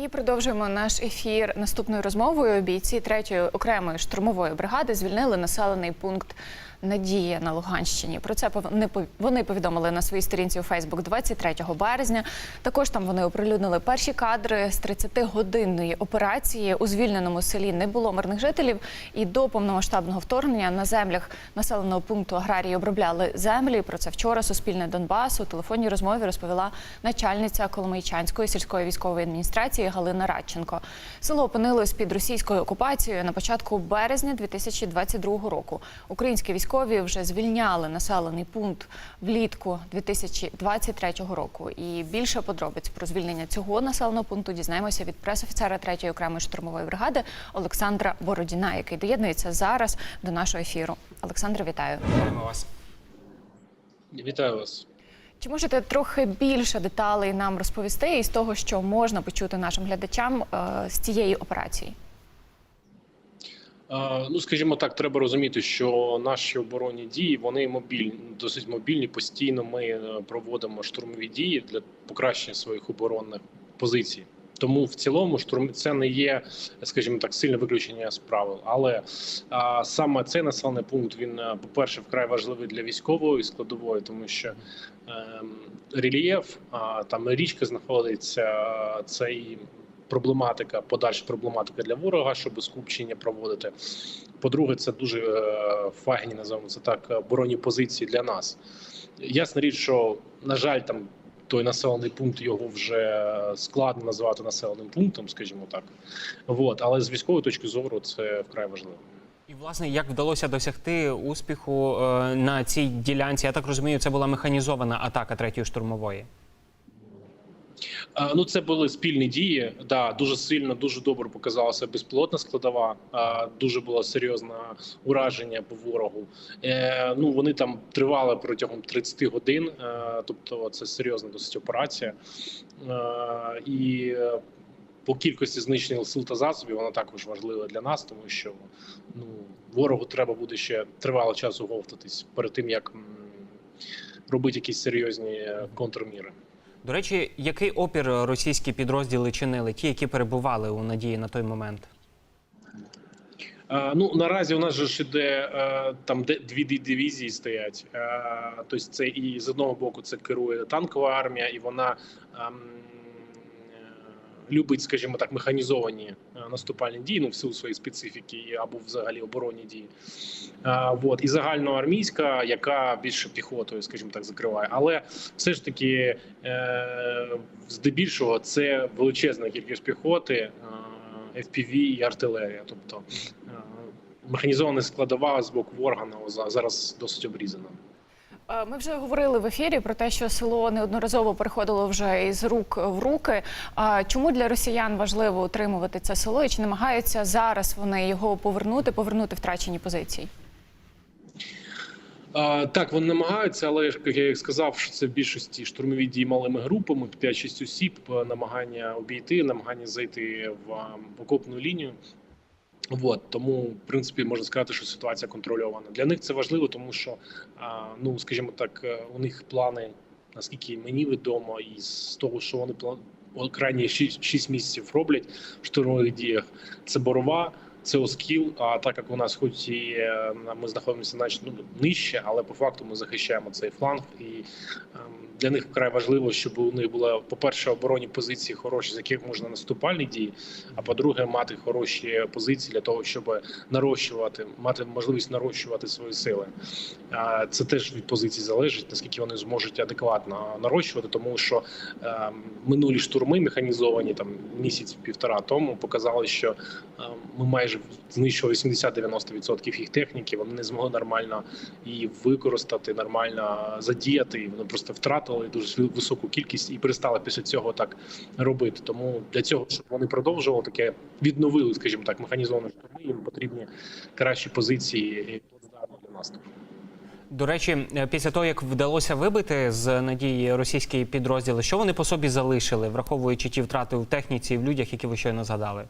І продовжуємо наш ефір наступною розмовою. Бійці третьої окремої штурмової бригади звільнили населений пункт Надія на Луганщині. Про це вони пов- вони повідомили на своїй сторінці у Фейсбук 23 березня. Також там вони оприлюднили перші кадри з 30-годинної операції. У звільненому селі не було мирних жителів, і до повномасштабного вторгнення на землях населеного пункту аграрії обробляли землі. Про це вчора Суспільне Донбас у телефонній розмові розповіла начальниця Коломийчанської сільської військової адміністрації Галина Радченко. Село опинилось під російською окупацією на початку березня 2022 року. Українські військові вже звільняли населений пункт влітку 2023 року. І більше подробиць про звільнення цього населеного пункту дізнаємося від пресофіцера 3-ї окремої штурмової бригади Олександра Бородіна, який доєднується зараз до нашого ефіру. Олександр, вітаю. Вітаємо вас. Вітаю вас. Чи можете трохи більше деталей нам розповісти із того, що можна почути нашим глядачам е, з цієї операції? Е, Ну, скажімо так, треба розуміти, що наші оборонні дії вони мобільні, досить мобільні. Постійно ми е, проводимо штурмові дії для покращення своїх оборонних позицій. Тому в цілому штурм це не є, скажімо так, сильне виключення з правил. Але а, саме цей населений пункт він, е, по-перше, вкрай важливий для військової складової, тому що ем, рельєф, а, там річка знаходиться, а, це і проблематика, подальша проблематика для ворога, щоб скупчення проводити. По-друге, це дуже е, фагні, називаємо це так, оборонні позиції для нас. Ясна річ, що на жаль, там той населений пункт його вже складно назвати населеним пунктом, скажімо так. Вот. Але з військової точки зору це вкрай важливо. І власне, як вдалося досягти успіху е, на цій ділянці? Я так розумію, це була механізована атака третьої штурмової. А, Ну, це були спільні дії. Да, дуже сильно, дуже добре показалася безпілотна складова. Дуже було серйозне ураження по ворогу. Е, ну вони там тривали протягом 30 годин. Е, тобто, це серйозна досить операція. Е, і е, по кількості знищених сил та засобів вона також важлива для нас, тому що ну ворогу треба буде ще тривало часу говтатись перед тим, як робити якісь серйозні е, контрміри. До речі, який опір російські підрозділи чинили, ті, які перебували у надії на той момент? Ну наразі у нас же ж іде там де дві ди- дивізії стоять. Тобто це і з одного боку це керує танкова армія, і вона любить, скажімо так, механізовані е, наступальні дії, ну в силу своєї специфіки або взагалі оборонні дії. Е, Вот і загальноармійська, яка більше піхотою, скажімо так, закриває. Але все ж таки, е, здебільшого, це величезна кількість піхоти. е, FPV і артилерія, тобто механізована складова з боку органу зараз досить обрізана. Е, Ми вже говорили в ефірі про те, що село неодноразово переходило вже із рук в руки. Чому для росіян важливо утримувати це село і чи намагаються зараз вони його повернути, повернути втрачені позиції? Так, вони намагаються, але як я сказав, що це в більшості штурмові дії малими групами, 5-6 осіб, е, намагання обійти, намагання зайти в окопну лінію. Вот тому, в принципі, можна сказати, що ситуація контрольована. Для них це важливо, тому що, ну скажімо так, е, у них плани, наскільки мені відомо, і з того, що вони крайні 6, 6 місяців роблять в штурмових діях, це борова. Це Оскіл, а так як у нас, хоч і е, ми знаходимося значно ну, нижче, але по факту ми захищаємо цей фланг, і ем, для них вкрай важливо, щоб у них були, по-перше, оборонні позиції хороші, з яких можна наступальні дії. А по-друге, мати хороші позиції для того, щоб нарощувати, мати можливість нарощувати свої сили. Це теж від позицій залежить, наскільки вони зможуть адекватно нарощувати, тому що ем, минулі штурми механізовані там місяць-півтора тому показали, що ем, ми майже знищили 80-90% їх техніки. Вони не змогли нормально її використати, нормально задіяти. Вони просто втратили дуже високу кількість і перестали після цього так робити. Тому для цього, щоб вони продовжували таке, відновили, скажімо так, механізовані штурми. Їм потрібні кращі позиції і плацдарми для наступу. До речі, е, після того, як вдалося вибити з надії російські підрозділи, що вони по собі залишили, враховуючи ті втрати в техніці і в людях, які ви щойно згадали?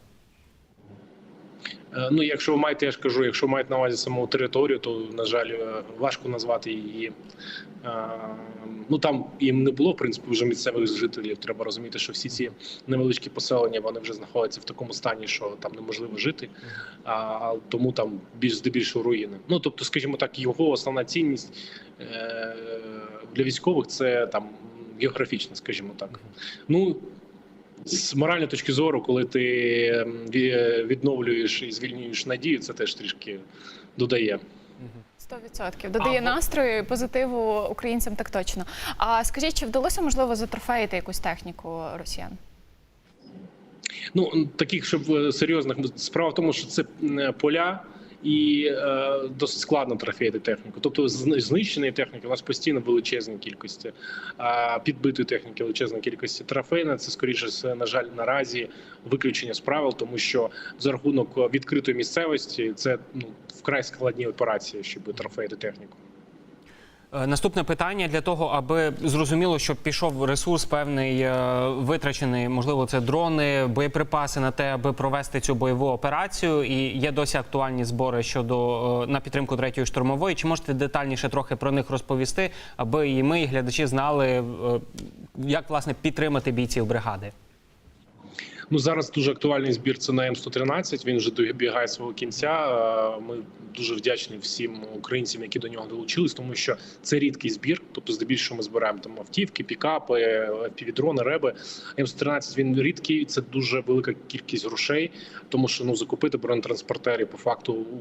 Е, Ну, якщо ви маєте, я ж кажу, якщо маєте на увазі саму територію, то на жаль, е, важко назвати її. е, Ну там їм не було в принципі вже місцевих жителів. Треба розуміти, що всі ці невеличкі поселення вони вже знаходяться в такому стані, що там неможливо жити, а тому там більш здебільшого руїни. Ну тобто, скажімо так, його основна цінність для військових це там географічна, скажімо так. Ну з моральної точки зору, коли ти ем, відновлюєш і звільнюєш надію, це теж трішки додає. 100%. Додає А, настрою і позитиву українцям так точно. А скажіть, чи вдалося можливо затрофеїти якусь техніку росіян? Ну таких, щоб е, серйозних справа в тому, що це поля. І е, досить складно трофеїти техніку. Тобто зни- знищеної техніки у нас постійно величезні кількості, е, підбитої техніки величезна кількості. Трофейна це скоріше на жаль, наразі виключення з правил, тому що за рахунок відкритої місцевості це ну вкрай складні операції, щоб трофеїти техніку. Е, Наступне питання для того, аби зрозуміло, щоб пішов ресурс певний е, витрачений, можливо, це дрони, боєприпаси на те, аби провести цю бойову операцію. І є досі актуальні збори щодо е, на підтримку третьої штурмової. Чи можете детальніше трохи про них розповісти, аби і ми, і глядачі знали, як власне підтримати бійців бригади? Ну зараз дуже актуальний збір. Це на М113, Він вже добігає свого кінця. Е, Ми дуже вдячні всім українцям, які до нього долучились, тому що це рідкий збір. Тобто, здебільшого ми збираємо там автівки, пікапи, півдрони, реби. М113 він рідкий. Це дуже велика кількість грошей, тому що ну закупити бронетранспортери по факту у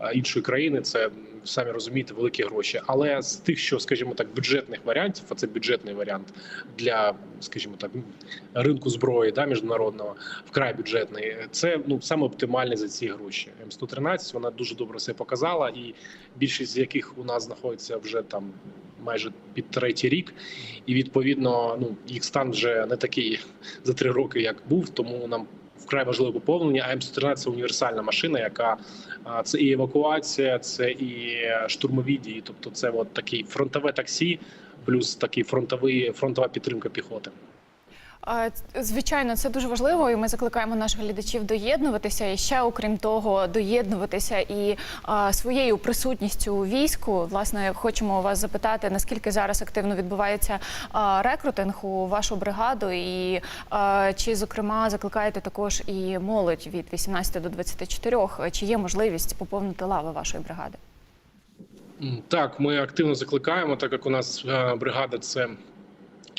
е, іншої країни. Це самі розумієте, великі гроші. Але з тих, що скажімо так, бюджетних варіантів, а це бюджетний варіант для, скажімо так, ринку зброї да, міжнародного вкрай бюджетний. Це ну саме оптимальний за ці гроші. М113 вона дуже добре все показала, і більшість з яких у нас знаходиться вже там майже під третій рік, і відповідно ну їх стан вже не такий за три роки, як був. Тому нам вкрай важливе поповнення. А М113 – це універсальна машина, яка це і евакуація, це і штурмові дії. Тобто, це от такий фронтове таксі, плюс такий фронтовий фронтова підтримка піхоти. Звичайно, це дуже важливо, і ми закликаємо наших глядачів доєднуватися і ще, окрім того, доєднуватися і е, своєю присутністю у війську. Власне, хочемо вас запитати, наскільки зараз активно відбувається е, рекрутинг у вашу бригаду, і е, чи, зокрема, закликаєте також і молодь від 18 до 24, чи є можливість поповнити лави вашої бригади? Так, ми активно закликаємо, так як у нас е, бригада це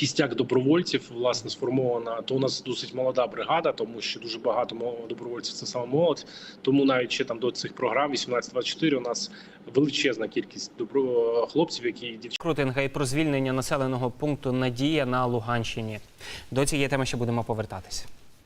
кістяк добровольців, власне, сформована. То у нас досить молода бригада, тому що дуже багато добровольців це саме молодь. Тому навіть ще там до цих програм 18-24 у нас величезна кількість добро хлопців, які дівчат. Крутинга і про звільнення населеного пункту Надія на Луганщині. До цієї теми ще будемо повертатися.